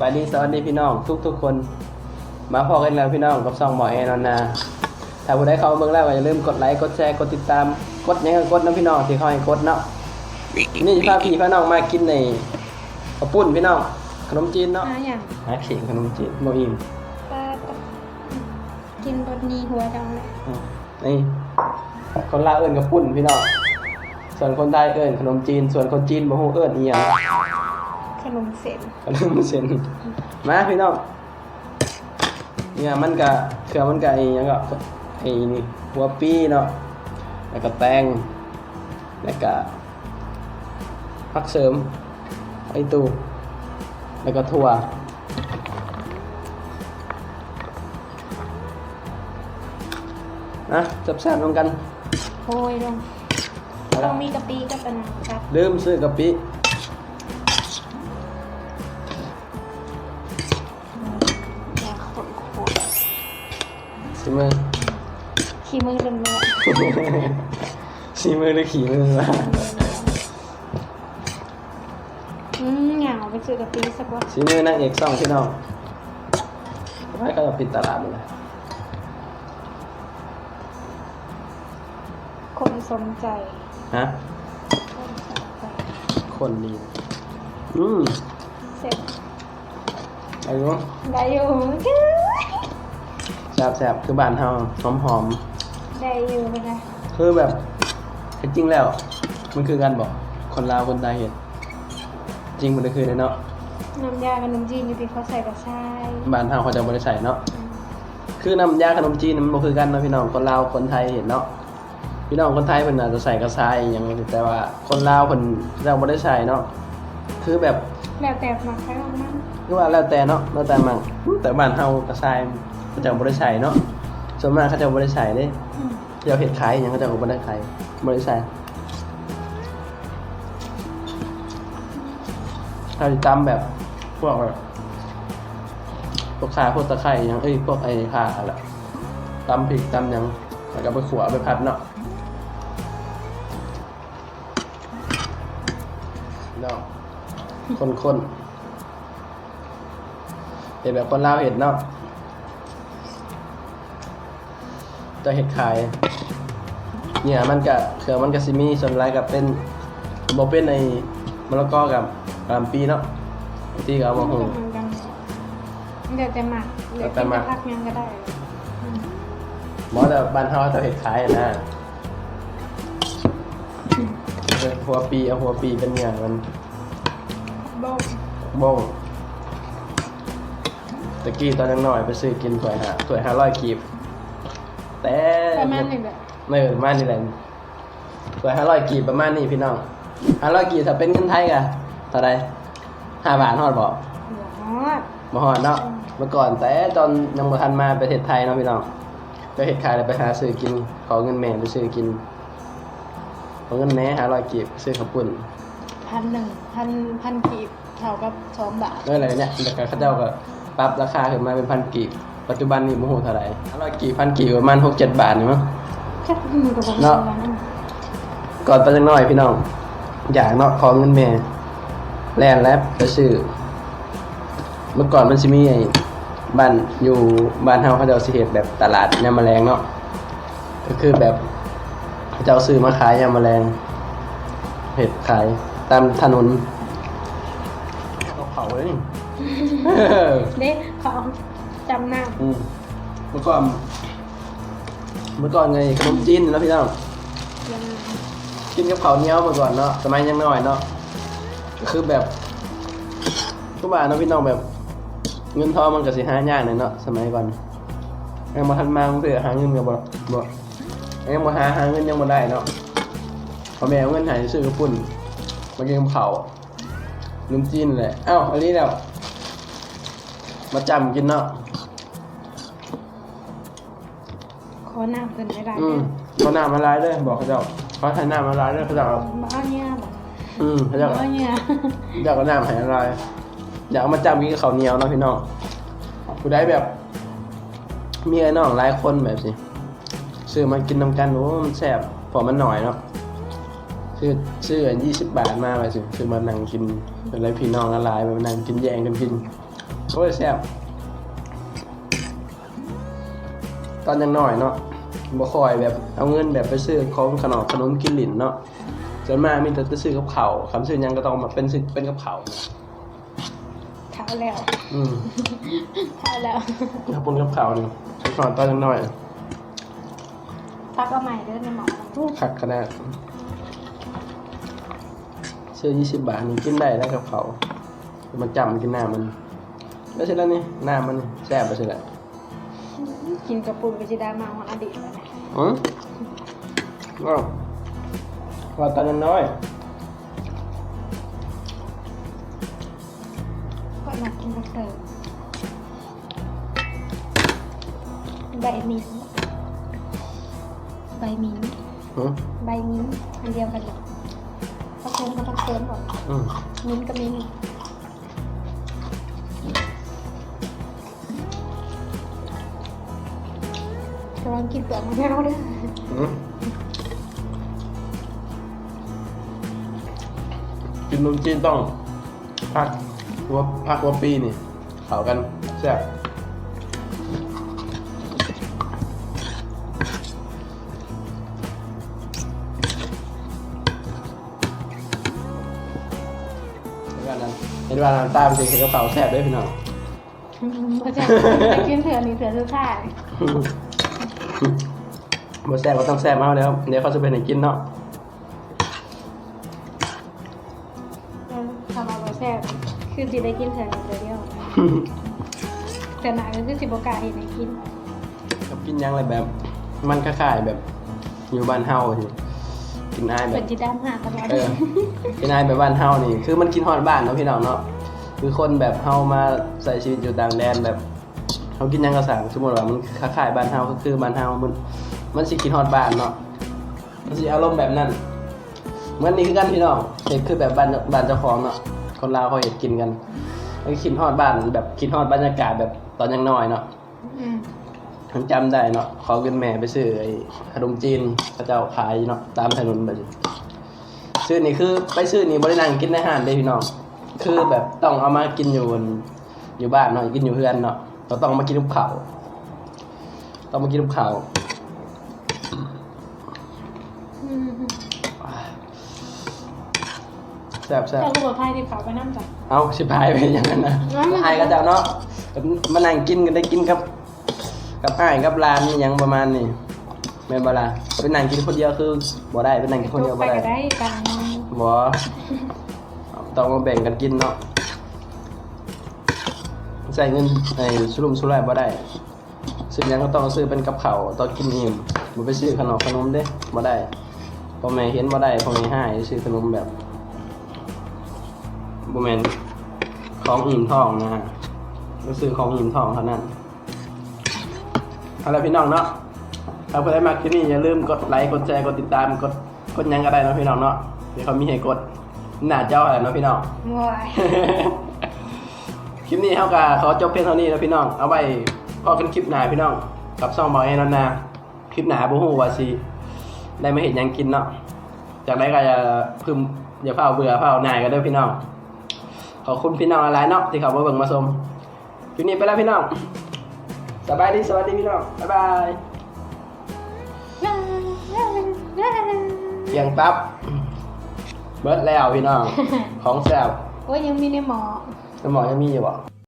วัสดีพี่น้องทุกทุกๆคน มาพอกันแล้วพี่น้องกับซองหมอแอนนอนนา ถ้าผู้ใดเข้ามาเบิ่งแล้วก็อย่าลืมกดไลค์กดแชร์กดติดตามกดหยังก็กดนะพี่น้องที่เขาให้กดเนาะนี่พาพี่พาน้องมากินในข้าวปุ้นพี่น้องขนมจีนเนาะอะอย่างหาเข่งขนมจีนโมอิมปลาตะกินรสดีหัวจังเลยนี่คนลาวเอิ้นกับปุ้นพี่น้องส่วนคนไทยเอิ้นขนมจีน ส่วนคนจีนบ่ฮู้เอิ้นอีหยังข นมเส้นขนมเส้นมาพี่น้องเนี่ยมันก็เครือมันก็ไอ้หยังก็ไอ้นี่หัวปีเนาะแล้วก็แตงแล้วก็ผักเสริมไอตูแล้วก็ถั่วนะจับแซ่บๆลงกัน โอ้ยลงต้องมีกะปิกับปะนังครับ ลืมซื้อกะปิ มือขี้มือเดินมาสีมือหรือขี่มือวะอืมเหงาไปซื้อกะปิสักวันสีมือนางเอกสองพี่น้องไม่ก็ปิดตลาดเลยคนสนใจ ฮะ คนสนใจคนดีอืมเสร็จไอ้รู้ได้อยู่ แซ่บแซ่บคือบ้านเฮาหอมหอมได้อยู่นะๆคือแบบจริงแล้ว มันคือกันบอกคนลาวคนไทยเห็นจริงมันก็คือเลยเนาะน้ำยาขนมจีนอยู่ที่เขาใส่กระชายบ้านเฮาเขาจะบริใส่เนาะคือน้ำยาขนมจีนมันบ่คือกันเนาะพี่น้องคนลาวคนไทยเห็นเนาะพี่น้องคนไทยเพิ่นอาจจะใส่กระชายอหย่างนี้แต่ว่าคนลาวเพิ่นเราบ่ได้ใส่เนาะคือแบบแล้วแต่หมักใครของมันคือว่าแล้วแต่เนาะแล้วแต่มั่งแต่บ้านเฮากระชาย เขาจะบ่ได้ใส่เนาะส่วนมากเขาจะบ่ได้ใส่เด้อืมเขาเฮ็ดขายอหยังเขาจะบ่ได้ขายบ่ได้ใส่ถ้าสิตำแบบพวกแบบพวกขาพวกตะไคร้ยังเอ้ยพวกไอ้ข่าแหละตำพริกตำยังแล้วก็ไปขัวไปผัดเนาะเนาะคนๆเห็นแบบคนลาวเห็นเนาะ จะเห็ดขายเนี่ยมันก็เครือมันก็ซิมีส่วนไรกับเป็นโบเป็นในมะละกอกับกะหล่ำปีเนาะที่เขาบอกเหหูมือนกันเดี๋ยวแต่หมักเดี๋ยวแต่กินหมักพักยังก็ได้อืมหมอแต่บ้านเฮาจะเห็ดขายอะนะเอาหัวปีเอาหัวปีเป็นเนี่ยมันบ้งบ้งตะกี้ตอนยังน้อยไปซื้อกินถ้วยหาถ้วยห้าร้อยกีบ แต่ประมาณนี้แหละไม่ประมาณนี้แหละสวยห้าร้อยกีบประมาณนี้พี่น้องห้าร้อยกีบถ้าเป็นเงินไทยกะเท่าไรห้าบาทฮอดบอกหัวฮอดมาฮอดเนาะเมื่อก่อนแต่ตอนยังบ่ทันมาประเทศไทยเนาะพี่น้องไปเฮ็ดขายแล้วไปหาซื้อกิน ขอเงินแม่ไปซื้อกินขอเงินแหน่ห้าร้อยกีบซื้อข้าวปุ้นพันหนึ่งพันพันกีบเท่ากับสองบาทแล้วอะไรเนี่ยแล้วก็เขาเจ้าก็ปรับราคาขึ้นมาเป็นพันกีบ ปัจจุบันนี่บ่ฮู้เท่าไหร่ห้าร้อยกีบพันกีบประมาณหกเจ็ดบาทนี่มั้งแค่มือกับผมเนาะก่อนไปจังน้อยพี่น้อง อยากเนาะขอเงินแม่แล่นแล้วไปซื้อเมื่อก่อนมันสิมีไอ้บ้านอยู่บ้านเฮาเขาเจ้าสิเฮ็ดแบบตลาดยามแมลงเนาะก็คือแบบเขาเจ้าซื้อมาขายยามแมลงเฮ็ดขายตามถนนเขาเผาเลยนี่ เด็กเขาเอา จำหน้าอืมเมื่อก่อนเมื่อก่อนไงขนมจีนเนาะพี่น้องยังกินกับข้าวเหนียวเมื่อก่อนเนาะสมัยยังน้อยเนาะก็คือแบบทุกบ้านเนาะพี่น้องแบบ เงินทองมันก็สิหายากหน่อยเนาะสมัยก่อนยังมาทันมาเพื่อหาเงินกับบ่บ่ยังมาหาหาเงินยังบ่ได้เนาะพอแม่เอาเงินหายซื้อกระปุ่นมากินกับข้าวนุ่มจีนแหละเอ้าอันนี้แล้วมาจำกินเนาะ อหน้าเกินไม่ได้อืมเขาหน้ามาลายเลยบอกเขาเจ้าเขาใช้หน้ามาลายเลยเขาเจ้าเอาบ้านเนี่ยบอกอืมเขาเจ้าบ้านเนี่ยอยากเอาน้ำใหายอะไรอยากเอามาจำกินกับข้าวเหนียวเนาะพี่น้องผู้ได้แบบ มีไอ้น้องหลายคนแบบสิซื้อมากินนำกันโอ้มันแซ่บพอมันหน่อยเนาะซื้อซื้อยี่สิบบาทมาไปสิซื้อมานั่งกินเป็นไรพี่น้องละลายแบบนั่งกินแย่งกันกินโอ้ยแซ่บ ตอนยังน้อยเนาะบ่คอยแบบเอาเงินแบบไปซื้อของขนมขนมกินหลินเนาะส่วนมากมีแต่จะซื้อกับข้าวคำซื้อหยังก็ต้องมาเป็นซื้อเป็นกับข้าวเท้าแล้วอืมเท้าแล้วข้าวปุ้นกับข้าวนี่สอนตอนยังน้อยตักเอาใหม่เด้อในหมอคักขนาดซื้อ20บาทนี่กินได้แล้วกับข้าวมันจำกินหน้ามันไม่ใช่แล้วนี่หน้ามันนี่แซ่บไปใช่แล้ว กินกระปุกก็จะได้มาของอดีตแล้วนะอืมว้าวว่าตอนยังน้อยก็มากินกระเสิร์ฟใบมิ้นท์ใบมิ้นท์อืมใบมิ้นท์อันเดียวกันเลยผสมกับผสมก่อนอืมมิ้นท์กับมิ้น ลังกินเปลือกมะนาวด้วยอืมกินนมจีนต้องพักหัวพักหัวปีนี่ เขากันแซ่บเห็นว่านั้นเห็นว่าน้ำตาเป็นสีกระเป๋าแซ่บด้วยพี่น้องเพราะฉะนั้นกินเถื่อนนี่เถื่อนสุดท้าย บ่แซ่บก็ต้องแซ่บเอาแล้วเดี๋ยวเขาจะเป็นให้กินเนาะทำเอาไปแซ่บคือสิได้กินเถื่อนเดียวเดียวแต่หนาก็คือสิบกล้าเห็นให้กินกับกินหยังอะไรแบบ มันคล้ายๆแบบ อยู่บ้านเฮาสิกินอายแบเป็บนจีดามหาตลอดเออกินอายแบบบ้านเฮานี่ คือมันกินฮอดบ้านเนาะพี่น้องเนาะคือคนแบบเฮามาใส่ชีวิตอยู่ต่างแดนแบบ เฮากินหยังก็สั่งสมมุติว่ามันคล้ายๆบ้านเฮาก็คือบ้านเฮามันมันสิกินฮอดบ้านเนาะมันสิอารมณ์แบบนั้นเหมือนนี่คือกันพี่น้องเฮ็ดคือแบบบ้านบ้านเจ้าของเนาะคนลาวเขาเฮ็ดกินกันมันคิดฮอดบ้าน แบบคิดฮอดบรรยากาศแบบตอนยังน้อยเนาะอืมผมจำได้เนาะขอเงินแม่ไปซื้อไอ้ขนมจีนพระเจ้าขายเนาะตามถนนแบบนี้ซื้อนี่คือไปซื้อนี่บริณางกินในห้างได้พี่น้อง คือแบบต้องเอามากินอยู่บนอยู่บ้านเนาะกินอยู่เพื่อนเนาะ เราต้องมากินลูกเขาวต้องมากินลูกเขาวอืมแซ่บแซ่บเจ้าลูกไพ่ที่เขาไปนั่งจ้ะเอาสิพายไปอย่างนั้นนะงั้นมันไอ้ายก็จะเนาะมานั่งกินกันได้กินกับ กับอ้ายกับร้านนี่ยังประมาณนี้แม่นบ่ล่ะเป็นนั่งกินคนเดียวคือบ่ได้เป็นนั่งกินคนเดียวไปบ่ได้ก็ได้ตังค์บ่ต้องมาแบ่งกันกินเนาะ ใส่เงินไอ้สุรุ่มสุร่ายบ่ได้ซื้อยังก็ต้องซื้อเป็นกับข้าวต้องกินอิ่มบ่ไปซื้อขนมขนมเด้บ่ได้พ่อแม่เห็นบ่ได้พ่อแม่ให้ซื้อขนมแบบบ่แม่นของอิ่มท้องนะก็ซื้อของอิ่มท้องเท่านั้นเอาละพี่น้องเนาะถ้าเพื่อนมาคลิปนี้อย่าลืมกดไลค์กดแชร์กดติดตามกดกดยังก็ได้นะพี่น้องเนาะเดี๋ยวเขามีให้กดหน้าเจ้าอะไรเนาะพี่น้องว้าย ลิปนี้เท่ากับเขอจบเพียงเท่านี้แล้วพี่น้อง เอาไว้พอกันคลิปหนาพี่น้อง กับซ่องบอยแอนนานาคลิปหนาบ่ฮู้ว่าสิได้มาเห็นยังกินเนาะ จากได้ก็จะพึมอย่าเฝ้าเบื่อเฝ้าหนายกันด้อพี่น้อง ขอบคุณพี่น้องหลายๆเนาะที่เขามาเบิ่งมาชมคลิปนี้ไปแล้วพี่น้อง สบายดีสวัสดีพี่น้อง บ๊ายบายเพียงตับ เบิดแล้วพี่น้อง ของแซ่บโอ้ยยังมีในหมอ สมองยังมีอยู่บ่